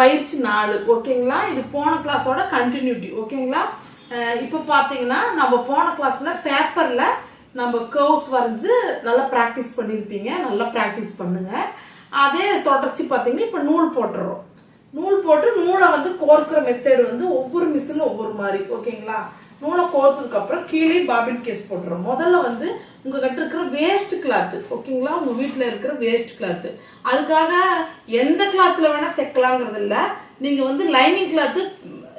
பயிற்சி நாலு ஓகேங்களா? இது போன கிளாஸோட கண்டினியூட்டி ஓகேங்களா? இப்போ பார்த்தீங்கன்னா நம்ம போன கிளாஸ்ல பேப்பர்ல நம்ம கர்வ்ஸ் வரைஞ்சு நல்லா ப்ராக்டிஸ் பண்ணியிருப்பீங்க நல்லா ப்ராக்டிஸ் பண்ணுங்க. அதே தொடர்ச்சி பார்த்தீங்கன்னா இப்போ நூல் போட்டுறோம். நூல் போட்டு நூலை வந்து கோர்க்கிற மெத்தேடு வந்து ஒவ்வொரு மிஷினும் ஒவ்வொரு மாதிரி ஓகேங்களா? நூலை கோர்த்ததுக்கு அப்புறம் கீழே பாபின் கேஸ் போட்டுறோம் முதல்ல வந்து உங்ககிட்ட இருக்கிற வேஸ்ட் கிளாத்து ஓகேங்களா உங்க வீட்டில் இருக்கிற வேஸ்ட் கிளாத்து அதுக்காக எந்த கிளாத்தில் வேணா தைக்கலாங்கிறது இல்லை. நீங்க வந்து லைனிங் கிளாத்து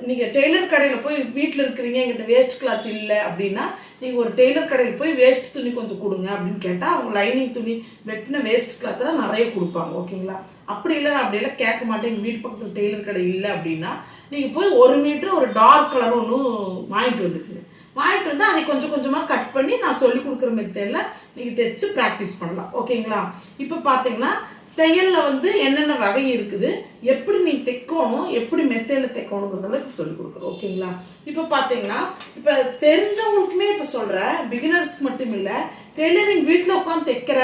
நீங்க டெய்லர் கடையில் போய் வீட்டில் இருக்கிறீங்க எங்கிட்ட வேஸ்ட் கிளாத் இல்லை அப்படின்னா நீங்க ஒரு டெய்லர் கடையில் போய் வேஸ்ட் துணி கொஞ்சம் கொடுங்க அப்படின்னு கேட்டால் அவங்க லைனிங் துணி வெட்டின வேஸ்ட் கிளாத்லாம் நிறைய கொடுப்பாங்க ஓகேங்களா அப்படி இல்லை நான் அப்படி எல்லாம் கேட்க மாட்டேன். எங்கள் வீட்டு பக்கத்தில் டெய்லர் கடை இல்லை அப்படின்னா நீங்கள் போய் ஒரு மீட்ரு ஒரு டார்க் கலர் ஒன்று வாங்கிட்டு வந்துக்குங்க. வாங்கிட்டு வந்து அதை கொஞ்சம் கொஞ்சமாக கட் பண்ணி நான் சொல்லி கொடுக்குற மெத்தடில் நீங்கள் தைச்சு ப்ராக்டிஸ் பண்ணலாம். ஓகேங்களா? இப்போ பார்த்தீங்கன்னா தையலில் வந்து என்னென்ன வகை இருக்குது எப்படி நீ தைக்கணும் எப்படி மெத்தையில் தைக்கணுங்கிறதெல்லாம் இப்போ சொல்லி கொடுக்குறோம். ஓகேங்களா? இப்போ பார்த்தீங்கன்னா இப்போ தெரிஞ்சவங்களுக்குமே இப்போ சொல்கிறேன் பிகினர்ஸ்க்கு மட்டும் இல்லை டெய்லரிங் வீட்டில் உட்காந்து தைக்கிற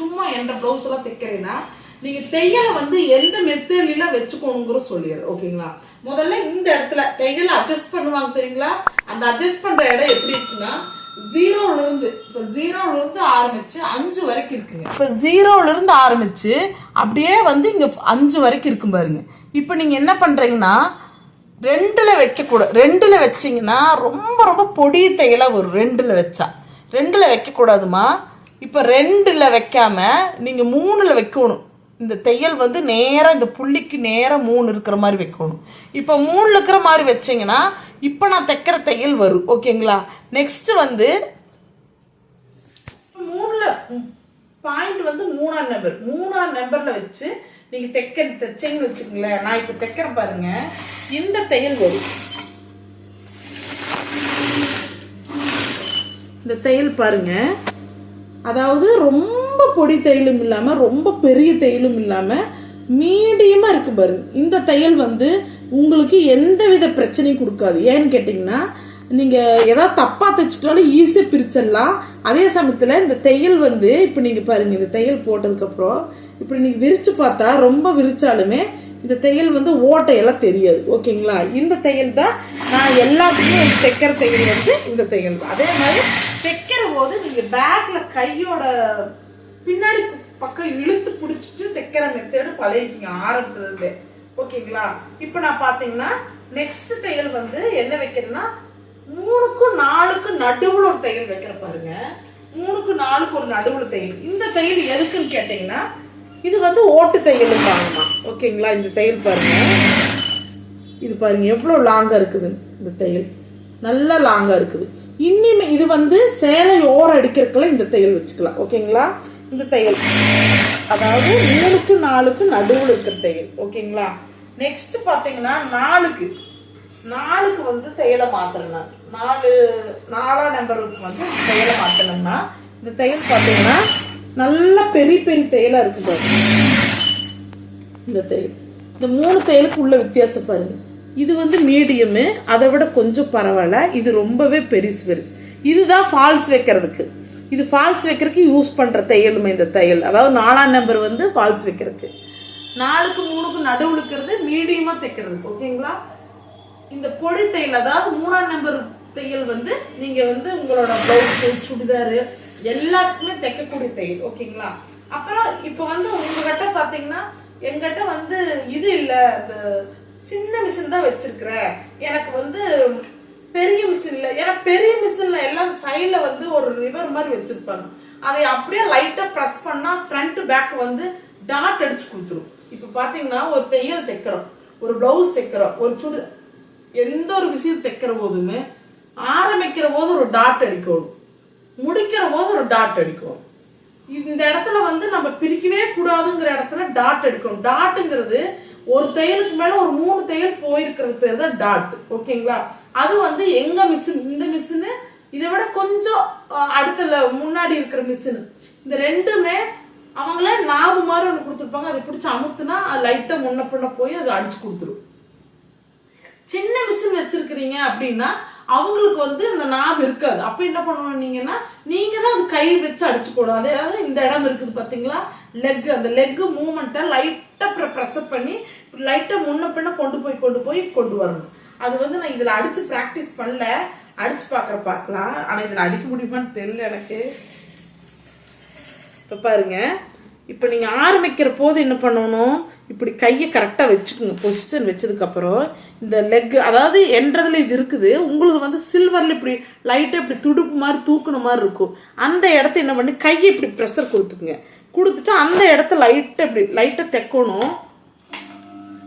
சும்மா எந்த ப்ளவுஸ் எல்லாம் தைக்கிறேன்னா நீங்க தையலை வந்து எந்த மெத்தடில வச்சுக்கோணுங்கிற சொல்லிடுறேன் ஓகேங்களா? முதல்ல இந்த இடத்துல தையலை அட்ஜஸ்ட் பண்ணுவாங்க தெரியுங்களா? அந்த அட்ஜஸ்ட் பண்ற இடம் எப்படி இருக்குன்னா ஜீரோல இருந்து இப்ப ஜீரோல இருந்து ஆரம்பிச்சு அஞ்சு வரைக்கும் இருக்குங்க. இப்ப ஜீரோல இருந்து ஆரம்பிச்சு அப்படியே வந்து இங்க அஞ்சு வரைக்கும் இருக்கும் பாருங்க. இப்ப நீங்க என்ன பண்றீங்கன்னா ரெண்டுல வைக்க கூட ரெண்டுல வச்சீங்கன்னா ரொம்ப ரொம்ப பொடி தையலாக வரும் ரெண்டுல வச்சா. ரெண்டுல வைக்க கூடாதுமா இப்ப ரெண்டுல வைக்காம நீங்க மூணுல வைக்கணும். இந்த தையல் வந்து நேராக இந்த புள்ளிக்கு நேராக மூணு இருக்கிற மாதிரி வைக்கணும். இப்போ மூணு இருக்கிற மாதிரி வச்சிங்கன்னா இப்போ நான் தைக்கிற தையல் வரும். ஓகேங்களா? நெக்ஸ்ட் வந்து மூணில் பாயிண்ட் வந்து மூணாம் நம்பர் மூணாம் நம்பரில் வச்சு நீங்கள் தைக்க தைச்சிங்கன்னு வச்சுக்கங்களேன். நான் இப்போ தைக்கிற பாருங்க. இந்த தையல் வரும். இந்த தையல் பாருங்க. அதாவது ரொம்ப பொடி தையலும் இல்லாமல் ரொம்ப பெரிய தையலும் இல்லாமல் மீடியமாக இருக்கு பாருங்க. இந்த தையல் வந்து உங்களுக்கு எந்த வித பிரச்சனையும் கொடுக்காது. ஏன்னு கேட்டிங்கன்னா நீங்கள் ஏதாவது தப்பாக தைச்சிட்டாலும் ஈஸியாக பிரிச்சிடலாம். அதே சமயத்தில் இந்த தையல் வந்து இப்போ நீங்கள் பாருங்கள் இந்த தையல் போட்டதுக்கப்புறம் இப்படி நீங்கள் விரித்து பார்த்தா ரொம்ப விரிச்சாலுமே இந்த தையல் வந்து ஓட்டையெல்லாம் தெரியாது. ஓகேங்களா? இந்த தையல் தான் நான் எல்லாத்துக்கும் தைக்கிற தையல் வந்து இந்த தையல் தான். அதே மாதிரி தைக்கிற போது நீங்கள் பேக்கில் கையோட பின்னாடி பக்கம் இழுத்து பிடிச்சிட்டு தைக்கிற மெத்தேடு பழகிக்கிங்க ஆரம்பத்துலேருந்தே. ஓகேங்களா? இப்போ நான் பார்த்தீங்கன்னா நெக்ஸ்ட் தையல் வந்து என்ன வைக்கிறேன்னா மூணுக்கும் நாலுக்கும் நடுவில் ஒரு தையல் வைக்கிற பாருங்க. மூணுக்கு நாலுக்கு ஒரு நடுவில் தையல். இந்த தையல் எதுக்குன்னு கேட்டிங்கன்னா இது வந்து ஓட்டு தையல் பாருங்கம்மா. ஓகேங்களா? இந்த தையல் பாருங்க. இது பாருங்க எவ்வளோ லாங்காக இருக்குது இந்த தையல். நல்லா லாங்காக இருக்குது. இன்னிமே இது வந்து சேலை ஓரம் அடிக்கிறதுக்குள்ள இந்த தையல் வச்சுக்கலாம். ஓகேங்களா? இந்த தையல். அதாவது மூணுக்கு நாலுக்கு நடுவில் இருக்கிற தையல். ஓகேங்களா? நெக்ஸ்ட் பார்த்தீங்கன்னா நாலுக்கு. நாலுக்கு வந்து தையலை மாத்துறேன் நாலு நாலாம் நம்பருக்கு வந்து தையலை மாற்றணும்னா இந்த தையல் பார்த்தீங்கன்னா நல்ல பெரிய பெரிய தையலாக இருக்கு பாருங்க. இந்த தையல். இந்த மூணு தையலுக்கு உள்ள வித்தியாசம் பாருங்க. இது வந்து மீடியமு. அதை விட கொஞ்சம் பரவாயில்ல. இது ரொம்பவே பெருசு பெருசு. இதுதான் ஃபால்ஸ் வைக்கிறதுக்கு. இது ஃபால்ஸ் வைக்கிறதுக்கு யூஸ் பண்ணுற தையலுமே இந்த தையல். அதாவது நாலாம் நம்பர் வந்து ஃபால்ஸ் வைக்கிறதுக்கு. நாலுக்கு மூணுக்கு நடுவில் இருக்கிறது மீடியமாக தைக்கிறதுக்கு. ஓகேங்களா இந்த பொடி தையல் அதாவது மூணாம் நம்பர் தையல் வந்து நீங்கள் வந்து உங்களோட ப்ளவுஸு சுடிதாரு எல்லாத்துக்குமே தைக்கக்கூடிய தையல். ஓகேங்களா அப்புறம் இப்போ வந்து உங்ககிட்ட பார்த்தீங்கன்னா எங்கிட்ட வந்து இது இல்லை இந்த சின்ன மிஷின் தான் வச்சிருக்கிறேன். எனக்கு வந்து பெரிய மிஷின் இல்லை. ஏன்னா பெரிய மிஷின்ல சைடில் வந்து ஒரு ரிவர் மாதிரி வச்சிருப்பாங்க. அதை அப்படியே லைட்டாக ப்ரெஸ் பண்ணால் ஃப்ரண்ட் பேக் வந்து டாட் அடிச்சு கொடுத்துரும். இப்போ பார்த்தீங்கன்னா ஒரு தையல் தைக்கிறோம் ஒரு ப்ளவுஸ் தைக்கிறோம் ஒரு சுடு எந்த ஒரு விஷயம் தைக்கிற போதுமே ஆரம்பிக்கிற போது ஒரு டாட் அடிக்கணும். முடிக்கிற போது ஒரு டாட் அடிக்கணும். இந்த இடத்துல வந்து நம்ம பிரிக்கவே கூடாதுங்கிற இடத்துல டாட் அடிக்கணும். டாட்டுங்கிறது ஒரு தையலுக்கு மேல ஒரு மூணு தையல் போயிருக்கிறது பேர் தான் டாட் ஓகேங்களா? அது வந்து எங்க மிஷின் இந்த மிஷினு இதை விட கொஞ்சம் அடுத்த முன்னாடி இருக்கிற மிஷின் இந்த ரெண்டுமே அவங்கள நாவு மாதிரி ஒன்று கொடுத்துருப்பாங்க. அதை பிடிச்சி அமுத்துனா லைட்டாக முன்ன பண்ண போய் அதை அடிச்சு கொடுத்துரும். சின்ன மிஷின் வச்சிருக்கிறீங்க அப்படின்னா அவங்களுக்கு வந்து அந்த நாப் இருக்காது. அப்ப என்ன பண்ணணும் நீங்கன்னா நீங்க தான் அது கை வச்சு அடிச்சு போடும் அதாவது இந்த இடம் இருக்குது பாத்தீங்களா? லெக் அந்த லெக் மூமெண்ட்டை லைட்டாக ப்ரெஷர் பண்ணி லைட்டாக முன்ன பின்ன கொண்டு போய் கொண்டு போய் கொண்டு வரணும். அது வந்து நான் இதில் அடித்து ப்ராக்டிஸ் பண்ணல. அடித்து பார்க்குற பார்க்கலாம் ஆனால் இதில் அடிக்க முடியுமான்னு தெரியல எனக்கு. இப்போ பாருங்க. இப்போ நீங்கள் ஆரம்பிக்கிற போது என்ன பண்ணணும்? இப்படி கையை கரெக்டாக வச்சுக்கோங்க. பொசிஷன் வச்சதுக்கப்புறம் இந்த லெக் அதாவது என்றதுல இது இருக்குது. உங்களுக்கு வந்து சில்வரில் இப்படி லைட்டாக இப்படி துடுப்பு மாதிரி தூக்குன மாதிரி இருக்கும். அந்த இடத்த என்ன பண்ணி? கையை இப்படி ப்ரெஷர் கொடுத்துக்குங்க. கொடுத்துட்டு அந்த இடத்த லைட்டாக இப்படி லைட்டாக தைக்கணும்.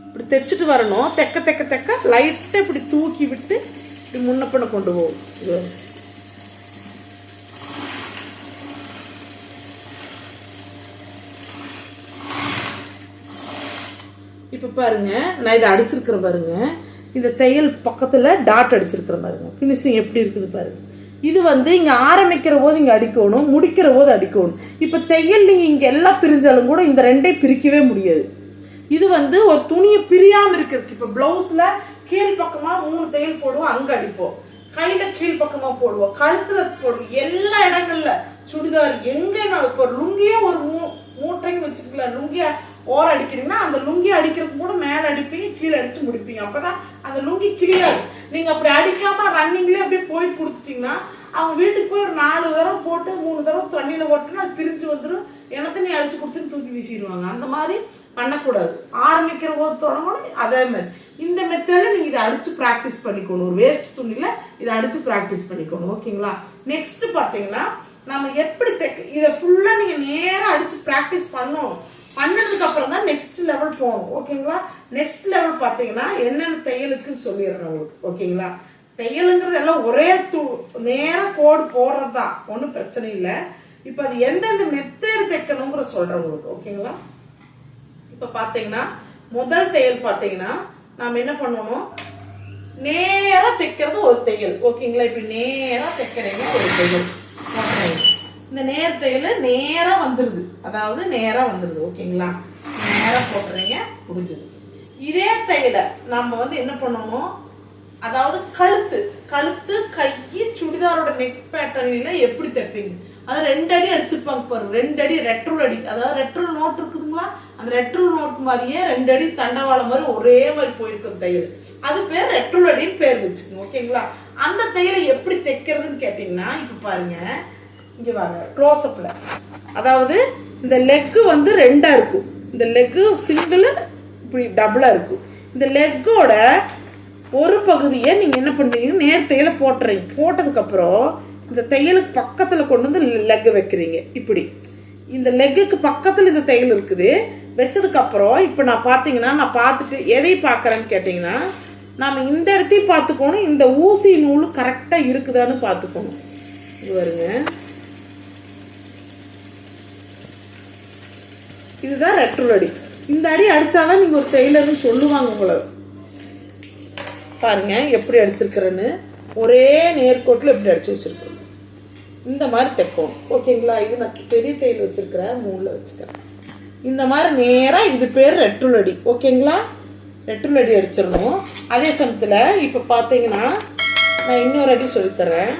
இப்படி தைச்சிட்டு வரணும். தெக்க தெக்க தெக்க லைட்டாக இப்படி தூக்கி விட்டு இப்படி முன்னப்பண்ண கொண்டு போகும் இது. இப்போ பாருங்க நான் இதை அடிச்சிருக்கிறேன் பாருங்க. இந்த தையல் பக்கத்தில் டாட் அடிச்சிருக்கிறேன் பாருங்க. ஃபினிஷிங் எப்படி இருக்குது பாருங்க. இது வந்து இங்கே ஆரம்பிக்கிற போது இங்கே அடிக்கணும் முடிக்கிற போது அடிக்கணும். இப்போ தையல் நீங்கள் இங்கே எல்லாம் பிரிஞ்சாலும் கூட இந்த ரெண்டே பிரிக்கவே முடியாது. இது வந்து ஒரு துணியை பிரியாமல் இருக்கிறதுக்கு இப்போ ப்ளவுஸில் கீழ் பக்கமா மூணு தையல் போடுவோம் அங்கே அடிப்போம். கையில் கீழ் பக்கமாக போடுவோம். கழுத்தில் போடுவோம். எல்லா இடங்கள்ல சுடிதார் எங்கேனாலும் இப்போ லுங்கியே ஒரு மூ மூட்டைன்னு வச்சுருக்கலாம் லுங்கியை ஓரம் அடிக்கிறீங்கன்னா அந்த லுங்கி அடிக்கிறதுக்கு கூட மேலே அடிப்பீங்க கீழே அடிச்சு முடிப்பீங்க. அப்பதான் அந்த லுங்கி கிளியாது. நீங்க அப்படி அடிக்காம ரன்னிங்லேயே அப்படியே போயிட்டு கொடுத்துட்டீங்கன்னா அவங்க வீட்டுக்கு போய் ஒரு நாலு தடவை போட்டு மூணு தடவை தண்ணியில போட்டுன்னா அது பிரிஞ்சு வந்துடும் எனத்தை நீ அடிச்சு கொடுத்துன்னு தூக்கி வீசிடுவாங்க. அந்த மாதிரி பண்ணக்கூடாது. ஆரம்பிக்கிற போது தொடங்கணும் அதே மாதிரி. இந்த மெத்தடில் நீங்கள் இதை அடித்து ப்ராக்டிஸ் பண்ணிக்கணும் ஒரு வேஸ்ட் துணியில் இதை அடித்து ப்ராக்டிஸ் பண்ணிக்கணும் ஓகேங்களா? நெக்ஸ்ட் பார்த்தீங்கன்னா நம்ம எப்படி தைக்க இதை ஃபுல்லாக நீங்கள் நேராக அடித்து ப்ராக்டிஸ் பண்ணணும். பண்ணதுக்கு அப்புறம் தான் நெக்ஸ்ட் லெவல் போகணும். ஓகேங்களா? நெக்ஸ்ட் லெவல் பார்த்தீங்கன்னா என்னென்ன தையலுக்கு சொல்லிடுறேன் உங்களுக்கு. ஓகேங்களா? தையலுங்கிறது எல்லாம் ஒரே து நேராக கோடு போடுறது தான். ஒன்றும் பிரச்சனை இல்லை. இப்போ அது எந்தெந்த மெத்தேடு தைக்கணுங்கிற சொல்கிறேன் உங்களுக்கு. ஓகேங்களா? இப்போ பார்த்தீங்கன்னா முதல் தையல் பார்த்தீங்கன்னா நாம் என்ன பண்ணணும்? நேராக தைக்கிறது ஒரு தையல். ஓகேங்களா? இப்படி நேராக தைக்கிறீங்க ஒரு தையல். இந்த நேர் தையல் நேராக வந்துடுது அதாவது நேராக வந்துடுது ஓகேங்களா? நேராக போட்டுறீங்க புரிஞ்சுது இதே தையலை நம்ம வந்து என்ன பண்ணணும்? அதாவது கழுத்து. கழுத்து கை சுடிதாரோட நெக் பேட்டர்னில் எப்படி தைப்பீங்க? அது ரெண்டு அடி அடிச்சிருப்பாங்க பாருங்க ரெண்டு அடி ரெட்ரூல் அடி. அதாவது ரெட்ரூல் நோட் இருக்குதுங்களா? அந்த ரெட்ரூல் நோட் மாதிரியே ரெண்டு அடி தண்டவாளம் மாதிரி ஒரே மாதிரி போயிருக்கும் தையல். அது பேர் ரெட்ரூல் அடின்னு பேர் வச்சுக்கோங்க ஓகேங்களா? அந்த தையலை எப்படி தைக்கிறதுன்னு கேட்டிங்கன்னா இப்போ பாருங்க. இங்கே வாங்க க்ளோஸ்அப்பில் அதாவது இந்த லெக்கு வந்து ரெண்டாக இருக்கும். இந்த லெக்கு சிங்கிள் இப்படி டபுளாக இருக்கும். இந்த லெக்கோட ஒரு பகுதியை நீங்கள் என்ன பண்ணுறீங்க நேர் தையலை போட்டுறீங்க. போட்டதுக்கப்புறம் இந்த தையலுக்கு பக்கத்தில் கொண்டு வந்து லெக்கு வைக்கிறீங்க. இப்படி. இந்த லெக்குக்கு பக்கத்தில் இந்த தையல் இருக்குது. வச்சதுக்கப்புறம் இப்போ நான் பார்த்தீங்கன்னா நான் பார்த்துட்டு எதை பார்க்குறேன்னு கேட்டிங்கன்னா நாம் இந்த இடத்தையும் பார்த்துக்கணும் இந்த ஊசி நூல் கரெக்டாக இருக்குதான்னு பார்த்துக்கணும் இது வருங்க இதுதான் ரெட்ரோல் அடி. இந்த அடி அடித்தாதான் நீங்கள் ஒரு டெய்லர்னு சொல்லுவாங்க உங்களை. பாருங்க எப்படி அடிச்சிருக்கிறேன்னு. ஒரே நேர்கோட்டில் எப்படி அடிச்சு வச்சிருக்கிறேன் இந்த மாதிரி தைக்கணும். ஓகேங்களா இது நான் பெரிய தையல் வச்சுருக்கிறேன் மூணில் வச்சுக்கிறேன். இந்த மாதிரி நேராக இது பேர் ரெட்ரூல் ஓகேங்களா ரெட்ரூல் அடிச்சிடணும். அதே சமயத்தில் இப்போ பார்த்தீங்கன்னா நான் இன்னொரு அடி சொல்லித்தரேன்.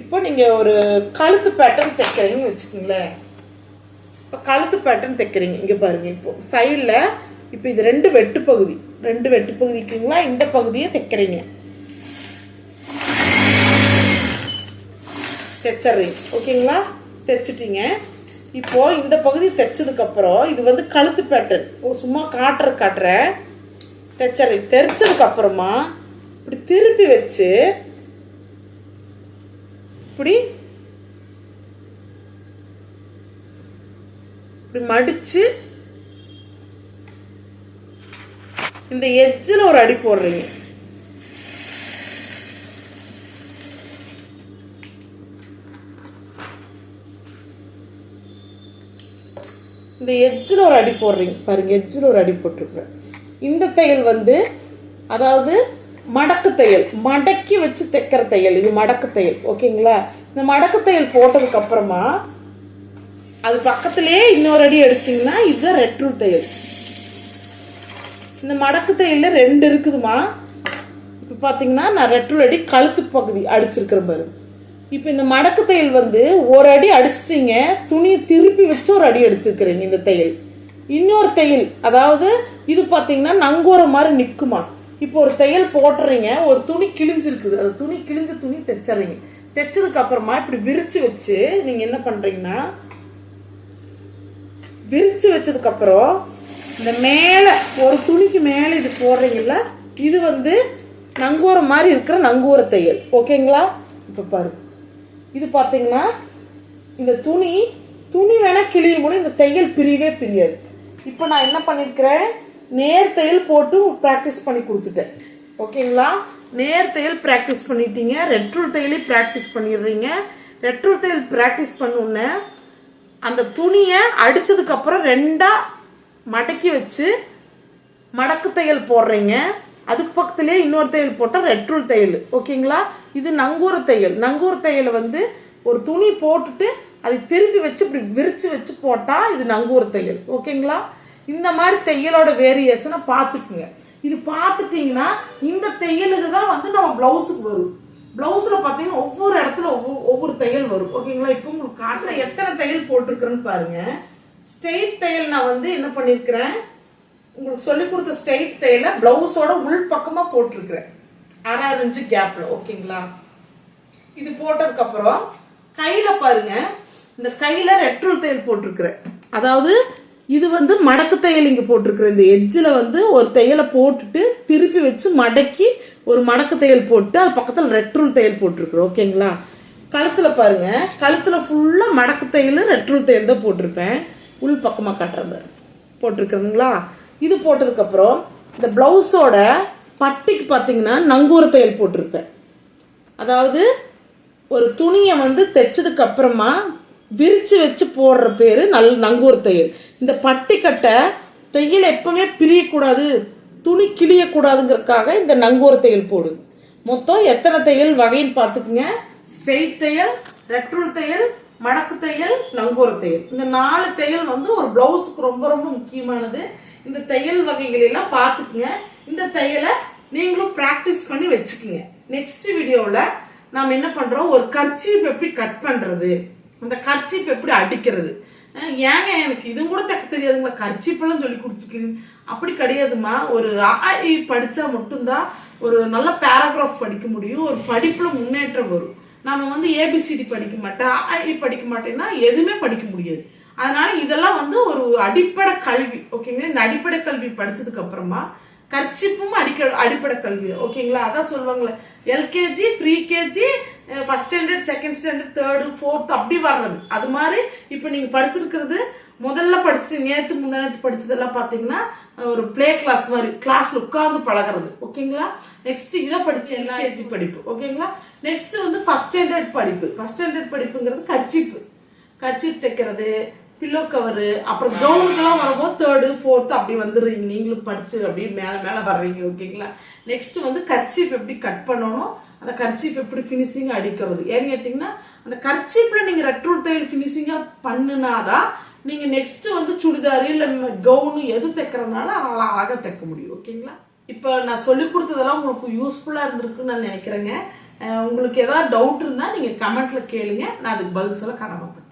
இப்போ நீங்கள் ஒரு கழுத்து பேட்டர்ன் தைக்கிறீங்கன்னு வச்சுக்கோங்களேன். இப்போ கழுத்து பேட்டர்ன் தைக்கிறீங்க. இங்கே பாருங்கள் இப்போ. சைடில் இப்போ இது ரெண்டு வெட்டு பகுதி. ரெண்டு வெட்டு பகுதிக்குங்களா இந்த பகுதியை தைக்கிறீங்க. தைச்சிட்றீங்க ஓகேங்களா? தைச்சிட்டீங்க. இப்போது இந்த பகுதி தைச்சதுக்கப்புறம் இது வந்து கழுத்து பேட்டர்ன் ஓ சும்மா காட்டுற காட்டுறேன் தைச்சிட்றீங்க தைச்சதுக்கப்புறமா இப்படி திருப்பி வச்சு இப்படி இப்படி மடித்து இந்த எஜ்ஜில் ஒரு அடி போடுறீங்க. இந்த எட்ஜில் ஒரு அடி போடுறீங்க. பாருங்க எட்ஜில் ஒரு அடி போட்டிருக்கிறேன். இந்த தையல் வந்து அதாவது மடக்கு தையல் மடக்கி வச்சு தைக்கிற தையல். இது மடக்கு தையல் ஓகேங்களா? இந்த மடக்கு தையல் போட்டதுக்கு அப்புறமா அது பக்கத்துலேயே இன்னொரு அடி அடிச்சிங்கன்னா இதுதான் ரெட்ரு தையல். இந்த மடக்கு தையல்ல ரெண்டு இருக்குதுமா? இப்போ பார்த்தீங்கன்னா நான் ரெட்ரூல் அடி கழுத்து பகுதி அடிச்சிருக்கிறேன் பாரு. இப்போ இந்த மடக்கு தையல் வந்து ஒரு அடி அடிச்சிட்டிங்க துணியை திருப்பி வச்சு ஒரு அடி அடிச்சிருக்கிறீங்க இந்த தையல். இன்னொரு தையல் அதாவது இது பார்த்தீங்கன்னா நங்கூர மாதிரி நிற்குமா இப்போ ஒரு தையல் போட்டுறீங்க ஒரு துணி கிழிஞ்சிருக்குது. அந்த துணி கிழிஞ்ச துணி தைச்சிட்றீங்க தைச்சதுக்கு அப்புறமா இப்படி விரிச்சு வச்சு நீங்கள் என்ன பண்ணுறீங்கன்னா விரிச்சு வச்சதுக்கப்புறம் இந்த மேலே ஒரு துணிக்கு மேலே இது போடுறீங்கல்ல இது வந்து நங்கூரம் மாதிரி இருக்கிற நங்கூர தையல். ஓகேங்களா இப்போ பாரு இது பார்த்தீங்கன்னா இந்த துணி துணி வேணால் கிழியும் கூட இந்த தையல் பிரியவே பிரியாது. இப்போ நான் என்ன பண்ணியிருக்கிறேன் நேர் தையல் போட்டு ப்ராக்டிஸ் பண்ணி கொடுத்துட்டேன். ஓகேங்களா? நேர் தையல் ப்ராக்டிஸ் பண்ணிட்டீங்க. ரெட்ரூல் தையலே ப்ராக்டிஸ் பண்ணிடுறீங்க. ரெட்ரூல் தையல் ப்ராக்டிஸ் பண்ண அந்த துணியை அடித்ததுக்கப்புறம் ரெண்டாக மடக்கி வச்சு மடக்கு தையல் போடுறீங்க. அதுக்கு பக்கத்துலேயே இன்னொரு தையல் போட்டால் ரெட்ரூல் தையல். ஓகேங்களா? இது நங்கூர தையல். நங்கூர தையலை வந்து ஒரு துணி போட்டுட்டு அதை திருப்பி வச்சு இப்படி விரித்து வச்சு போட்டால் இது நங்கூர தையல். ஓகேங்களா? இந்த மாதிரி தையலோட வேரியேஷனை பார்த்துக்குங்க. இது பார்த்துட்டிங்கன்னா இந்த தையலுக்கு தான் வந்து நம்ம ப்ளவுஸுக்கு வரும். ப்ளவுஸில் பார்த்தீங்கன்னா ஒவ்வொரு இடத்துல ஒவ்வொரு ஒவ்வொரு தையல் வரும். ஓகேங்களா? இப்போ உங்களுக்கு காசில் எத்தனை தையல் போட்டிருக்குறேன்னு பாருங்கள் ஸ்ட்ரெயிட் தையல் நான் வந்து என்ன பண்ணியிருக்கிறேன்? உங்களுக்கு சொல்லி கொடுத்த ஸ்ட்ரெயிட் தையலை ப்ளவுஸோட உள் பக்கமாக போட்டிருக்கிறேன். அரை அரை இன்ச்சு கேப்பில் ஓகேங்களா? இது போட்டதுக்கு அப்புறம் கையில பாருங்க இந்த கையில ரெட்ரோல் தையல் போட்டிருக்கிறேன். அதாவது இது வந்து மடக்கு தையல் இங்க போட்டிருக்கிறேன். இந்த எஜ்ஜில் வந்து ஒரு தையலை போட்டுட்டு திருப்பி வச்சு மடக்கி ஒரு மடக்கு தையல் போட்டு அது பக்கத்தில் ரெட்ரோல் தையல் போட்டிருக்கிறோம் ஓகேங்களா? கழுத்தில் பாருங்க கழுத்தில் ஃபுல்லாக மடக்கு தையல் ரெட்ரோல் தையல் தான் போட்டிருப்பேன். உள் பக்கமாக காட்டுறேன் மாதிரி போட்டிருக்கிறதுங்களா இது போட்டதுக்கப்புறம் இந்த ப்ளவுஸோட பட்டிக்கு பார்த்தீங்கன்னா நங்கூர தையல் போட்டிருப்பேன். அதாவது ஒரு துணியை வந்து தைச்சதுக்கு அப்புறமா விரித்து வச்சு போடுற பேர் நல் நங்கூர் தையல் இந்த பட்டிக்கட்டை தையல் எப்பவுமே பிரியக்கூடாது துணி கிழியக்கூடாதுங்கிறதுக்காக இந்த நங்கூர் தையல் போடுது. மொத்தம் எத்தனை தையல் வகைன்னு பார்த்துக்குங்க. ஸ்ட்ரெயிட் தையல் ரெட்ரூல் தையல் மடக்கு தையல் நங்கூர தையல். இந்த நாலு தையல் வந்து ஒரு பிளவுஸுக்கு ரொம்ப ரொம்ப முக்கியமானது. இந்த தையல் வகைகள் எல்லாம் பார்த்துக்குங்க. இந்த தையலை நீங்களும் ப்ராக்டிஸ் பண்ணி வச்சுக்குங்க. நெக்ஸ்ட் வீடியோவில் நாம் என்ன பண்ணுறோம் ஒரு கர்ச்சீப் எப்படி கட் பண்ணுறது அந்த கர்ச்சீப் எப்படி அடிக்கிறது? ஏங்க எனக்கு இதுவும் கூட தைக்க தெரியாதுங்களா? கர்ச்சீப்பெல்லாம் சொல்லி கொடுத்துருக்கீங்க. அப்படி கிடையாதும்மா ஒரு ஆஇ படித்தா மட்டும்தான் ஒரு நல்ல பேராகிராஃப் படிக்க முடியும். ஒரு படிப்பில் முன்னேற்றம் வரும். நம்ம வந்து ஏபிசிடி படிக்க மாட்டேன் ஆஇ படிக்க மாட்டேன்னா எதுவுமே படிக்க முடியாது. அதனால இதெல்லாம் வந்து ஒரு அடிப்படை கல்வி. ஓகேங்களா? இந்த அடிப்படை கல்வி படித்ததுக்கு அப்புறமா கர்ச்சிப்பும் அடிக்க அடிப்படை கல்வி. ஓகேங்களா அதான் சொல்லுவாங்களே. LKG pre KG first standard second standard third fourth அப்படி வர்றது. அது மாதிரி இப்போ நீங்கள் படிச்சிருக்கிறது முதல்ல படிச்சு நேற்று முந்தானத்து படிச்சதெல்லாம் பார்த்தீங்கன்னா ஒரு ப்ளே கிளாஸ் மாதிரி கிளாஸ்ல உட்கார்ந்து பழகிறது. ஓகேங்களா நெக்ஸ்ட் இதை படிச்சு எல்கேஜி படிப்பு. ஓகேங்களா நெக்ஸ்ட் வந்து ஃபஸ்ட் ஸ்டாண்டர்ட் படிப்பு. ஃபஸ்ட் ஸ்டாண்டர்ட் படிப்புங்கிறது கர்ச்சிப்பு. கர்ச்சிப் தைக்கிறது பில்லோ கவரு அப்புறம் கவுனுக்கெல்லாம் வரும்போது தேர்டு ஃபோர்த்து அப்படி வந்துடுறீங்க. நீங்களும் படிச்சு அப்படியே மேலே மேலே வர்றீங்க ஓகேங்களா நெக்ஸ்ட் வந்து கர்ச்சீப் எப்படி கட் பண்ணணும்? அந்த கர்ச்சீப் எப்படி ஃபினிஷிங் அடிக்கிறது? ஏன்னு கேட்டிங்கன்னா அந்த கர்ச்சீப்பில் நீங்கள் ரெட்ரூட் தையல் ஃபினிஷிங்காக பண்ணுனாதான் நீங்கள் நெக்ஸ்ட் வந்து சுடிதார் இல்லை கவுனு எது தைக்கிறதுனால அதெல்லாம் அழகாக தைக்க முடியும் ஓகேங்களா இப்போ நான் சொல்லி கொடுத்ததெல்லாம் உங்களுக்கு யூஸ்ஃபுல்லாக இருந்திருக்குன்னு நான் நினைக்கிறேங்க. உங்களுக்கு ஏதாவது டவுட் இருந்தால் நீங்கள் கமெண்ட்டில் கேளுங்க. நான் அதுக்கு பதில் சொல்ல கடமைப்பட்டேன்